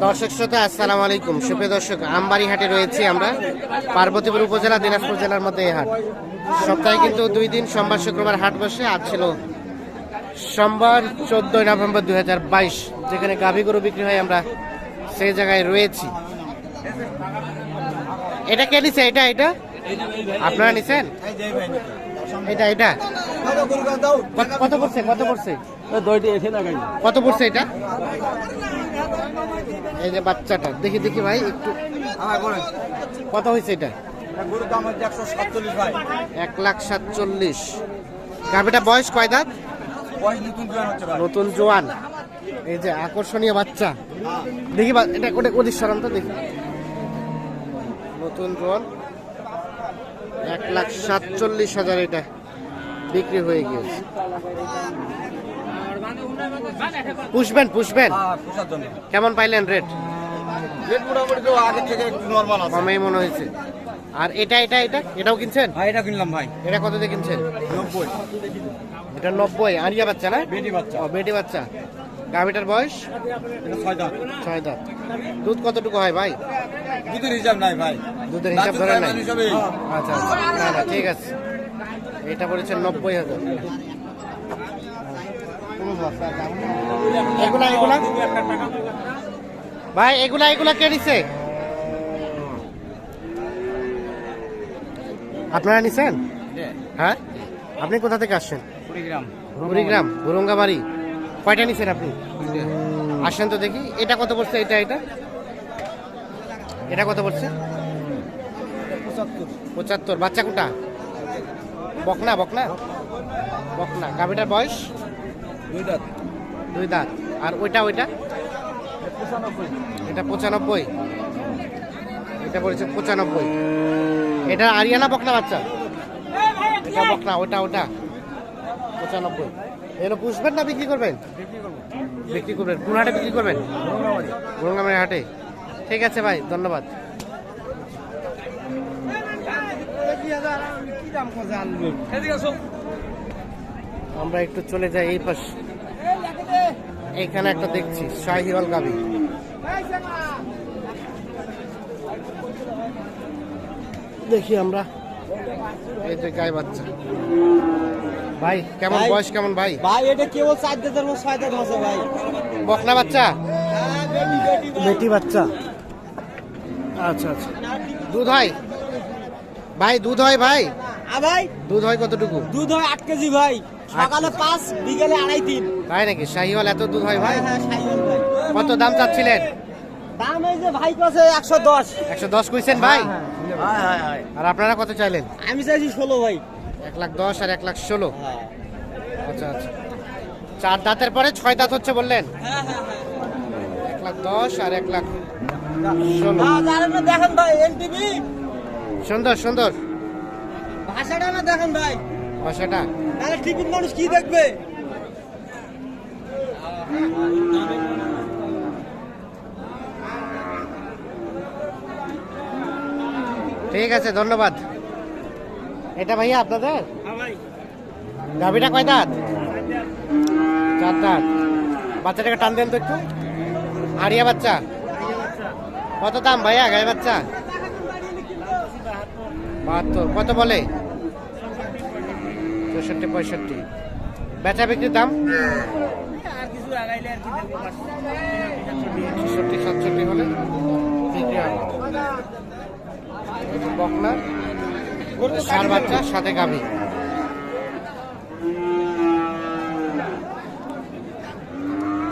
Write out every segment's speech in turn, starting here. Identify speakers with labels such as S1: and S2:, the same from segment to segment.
S1: দর্শক শ্রোতা, আসসালামু আলাইকুম। সুপ্রিয় দর্শক আমবাড়ি হাটে রয়েছি আমরা। পার্বতীপুর উপজেলা, দিনাজপুর জেলার মধ্যে এই হাট। সপ্তাহে কিন্তু দুই দিন, সোমবার, শুক্রবার হাট বসে। আজ ছিল সোমবার, চোদ্দই নভেম্বর দুই যেখানে গাভী গরু বিক্রি হয় আমরা সেই জায়গায় রয়েছি। এটা কে নিছে? এটা এটা? আপনারা নিছেন? এটা এটা? কত- পড়ছে? কত পড়ছে? কত পড়ছে এটা? এই যে বাচ্চাটা দেখি দেখি ভাই একটু। কত হয়েছে এটা? এক লাখ সাতচল্লিশ। গাভিটা বয়স কয় দাঁত? নতুন জোয়ান এই যে আকর্ষণীয় বাচ্চা। দেখি এটা ওটা ওদিক সরান তো দেখি। নতুন জোয়ান। এক লাখ সাতচল্লিশ হাজার এটা বিক্রি হয়ে গিয়েছে। পুষবেন পুষবেন। কেমন পাইলেন রেট কমেই মনে হয়েছে। আর এটা এটা এটা? এটাও কিনছেন?
S2: এটা কিনলাম ভাই।
S1: এটা কত দিয়ে কিনছেন? এটা নব্বই। আরিয়া বাচ্চা না?
S2: বেটি বাচ্চা।
S1: ও বেটি বাচ্চা। গাভিটার বয়স?
S2: এটা ছয় দাঁত।
S1: ছয় দাঁত। দুধ কতটুকু হয় ভাই?
S2: দুধের হিসাব নাই ভাই।
S1: দুধের হিসাব ধরে নাই? আচ্ছা আচ্ছা। না না ঠিক আছে। এটা নব্বই হাজার। এগুলা এগুলা? ভাই এগুলা এগুলা কে নিছে আপনারা নিছেন? হ্যাঁ? আপনি কোথা থেকে আসছেন?
S2: কুড়িগ্রাম।
S1: কুড়িগ্রাম বুরঙ্গাবাড়ি। কয়টা নিছেন আপনি? আসেন তো দেখি। এটা কত পড়ছে? এটা এটা? এটা কত পড়ছে?
S2: পঁচাত্তর
S1: পঁচাত্তর। বাচ্চা কোটা? বকনা বকনা? বকনা। গাভিটার বয়স?
S2: দুই দাঁত।
S1: দুই দাঁত। আর ওইটা ওইটা? এটা পঁচানব্বই। এটা পড়েছে পঁচানব্বই। এটা আরিয়ানা বকনা বাচ্চা? এটা বকনা ওটা ওটা পঁচানব্বই। এগুলো পুষবেন না বিক্রি করবেন? বিক্রি করবেন। কোন হাটে বিক্রি করবেন? গরঙ্গামের হাটে। ঠিক আছে ভাই ধন্যবাদ। আমরা একটু চলে যাই এই পাশ। এইখানে একটা দেখছি শাহিওয়াল গাবি। দেখি আমরা। এই যে গাই বাচ্চা। ভাই কেমন বয়স কেমন ভাই?
S2: ভাই এটা কেবল চার দাঁতের মতো ছয় দাঁত আছে ভাই।
S1: বকনা বাচ্চা?
S2: বেটি
S1: বাচ্চা। আচ্ছা আচ্ছা। দুধ হয়? ভাই দুধ হয় ভাই?
S2: আ ভাই।
S1: দুধ হয় কতটুকু?
S2: দুধ হয় আট কেজি ভাই। সকালে পাঁচ বিকেলে আড়াই তিন।
S1: তাই নাকি? শাহিওয়াল এত দুধ হয় ভাই?
S2: হ্যাঁ হ্যাঁ ভাই।
S1: কত দাম চাচ্ছিলেন?
S2: দাম এই যে ভাই কাছে একশো দশ।
S1: একশো দশ কইছেন ভাই?
S2: হ্যাঁ
S1: আর আপনারা কত চাইলেন?
S2: আমি চাইছি ষোলো ভাই।
S1: এক লাখ দশ আর এক লাখ ষোলো?
S2: হ্যাঁ।
S1: আচ্ছা আচ্ছা। চার দাঁতের পরে ছয় দাঁত হচ্ছে বললেন?
S2: হ্যাঁ হ্যাঁ
S1: এক লাখ দশ আর এক লাখ ষোলো।
S2: জানেন না দেখেন ভাই এনটিভি।
S1: সুন্দর সুন্দর।
S2: ভাষাটা না দেখেন ভাই।
S1: বাসাটা
S2: তাহলে টিভির মানুষ কি দেখবে?
S1: ঠিক আছে, ধন্যবাদ। এটা ভাইয়া আপনাদের? গাভিটা কয় দাঁত? চার দাঁত। বাচ্চাটাকে টান দেন তো একটু। আড়িয়া বাচ্চা? কত দাম ভাইয়া, গায়ে বাচ্চা? বাহাত্তর। কত বলে? চৌষট্টি পঁয়ষট্টি। বেচা বিক্রির দাম? ছেষট্টি সাতষট্টি হলে বিক্রি বকনা সার বাচ্চা সাথে গাভী।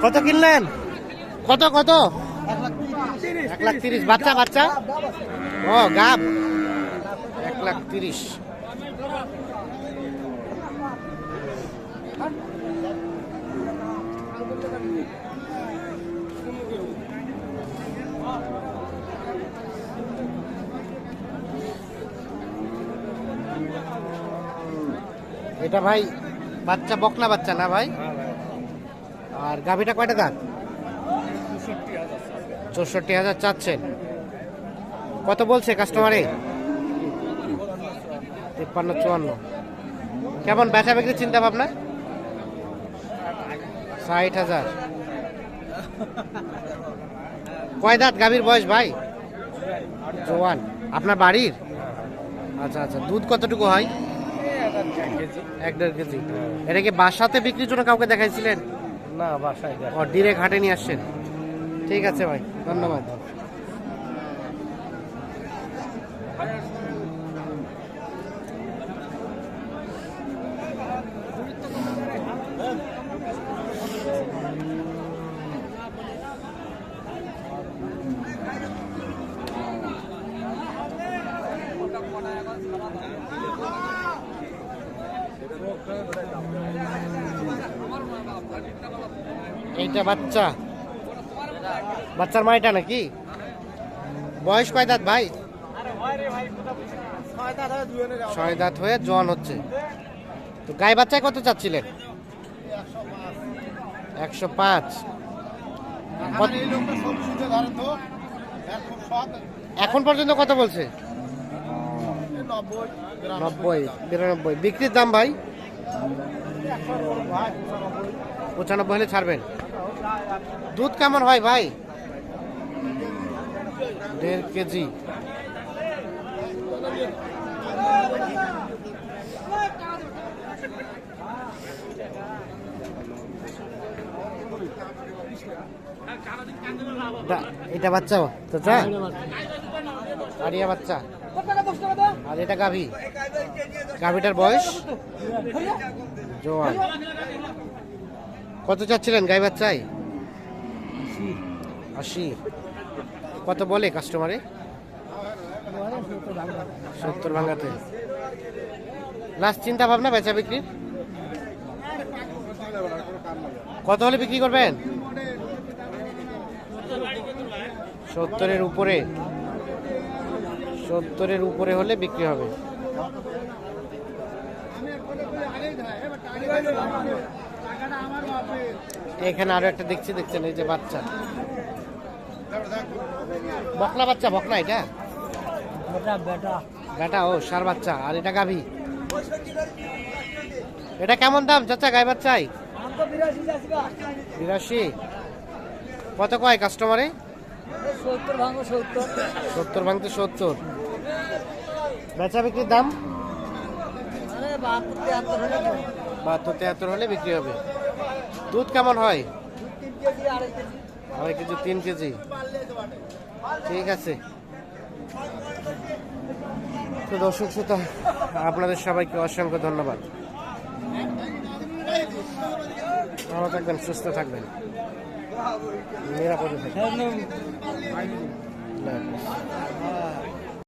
S1: কত কিনলেন? কত কত? এক লাখ তিরিশ। বাচ্চা বাচ্চা? ও গাব এক লাখ তিরিশ। এটা ভাই বাচ্চা বকনা বাচ্চা না ভাই? আর গাভিটা কয়টা দাঁত? চৌষট্টি হাজার চাচ্ছেন কত বলছে কাস্টমারে তিপ্পান্ন চুয়ান্ন। কেমন বেচা বিক্রির চিন্তা ভাবনা ষাট হাজার। কয় দাঁত গাভীর বয়স ভাই? জোয়ান। আপনার বাড়ির? আচ্ছা আচ্ছা। দুধ কতটুকু হয়? এক দেড় কেজি। এটা কি বাসাতে বিক্রির জন্য কাউকে দেখাইছিলেন?
S2: না বাসায়
S1: ও ডিরেক্ট হাটে নিয়ে আসছেন। ঠিক আছে ভাই ধন্যবাদ। এইটা বাচ্চা। বাচ্চার মাইটা নাকি? বয়স কয় দাঁত ভাই? ছয় দাঁত হয়ে জোয়ান হচ্ছে। তো গায়ে বাচ্চায় কত চাচ্ছিলেন? একশো পাঁচ। এখন পর্যন্ত কত বলছে? নব্বই বিরানব্বই। বিক্রির দাম ভাই? পঁচানব্বই হলে ছাড়বেন। দুধ কেমন হয় ভাই? দেড় কেজি। এটা- বাচ্চা চাচা? আরিয়া বাচ্চা। আর এটা গাভী। গাভীটার বয়স? জোয়ান। কত চাচ্ছিলেন গাই বাচ্চাই আশি। কত বলে কাস্টমারে সত্তর ভাঙাতে। লাস্ট চিন্তা ভাবনা, বেচা বিক্রির কত হলে বিক্রি করবেন? সত্তরের উপরে। সত্তরের উপরে হলে বিক্রি হবে। এখানে আরও একটা দেখছি দেখছেন এই যে বাচ্চা। বকলা বাচ্চা বকলা এটা?
S2: বেটা।
S1: ও সার বাচ্চা। আর এটা গাভী? এটা কেমন দাম চাচা গাই বাচ্চাই
S2: বিরাশি
S1: কত কয় কাস্টমারে?
S2: সত্তর ভাঙো সত্তর।
S1: সত্তর ভাঙতে সত্তর। বেচা বিক্রির দাম?
S2: বাহাত্তর তিয়াত্তর হলে
S1: তেহাত্তর হলে বিক্রি হবে। দুধ কেমন হয়?
S2: তিন কেজি আড়াই কেজি
S1: তিন কেজি। ঠিক আছে। তো দর্শক শ্রোতা আপনাদের সবাইকে অসংখ্য ধন্যবাদ। ভালো থাকবেন সুস্থ থাকবেন। নিরাপদে থাকবেন।